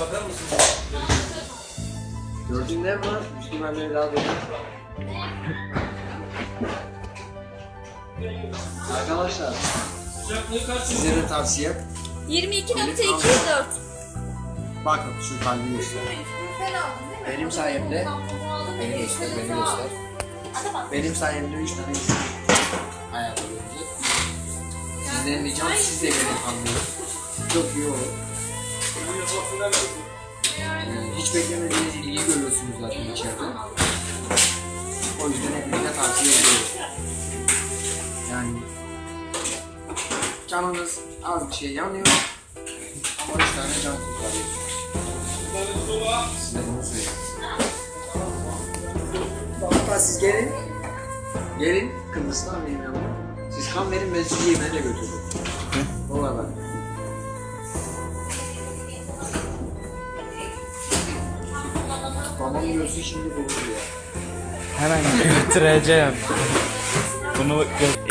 Bakar mısın? Gördüğün ne var? Müslüm Emre daha böyle. Arkadaşlar Sıcaklığı kaç? size de tavsiye. 22.204. Bakın şu kalbi göster. Benim sayemde beni göster, beni göster. Benim sayemde 3 tane insan hayata döndü. Sizden ricam siz de beni anlayın. Çok iyi olur. Hiç beklemediğiniz ilgi görüyorsunuz zaten içeride. O yüzden hepinize tavsiye ediyorum. Yani canınız az bir şey yanıyor ama üç tane can kurtarıyor. Size bunu söyleyeyim. Hatta siz gelin, gelin Kıbrıs'tan benim yanıma. Siz kan verin ben sizi yemeğe götürürüm. Babam görsün şimdi ya. Hemen götüreceğim. Bunu gö-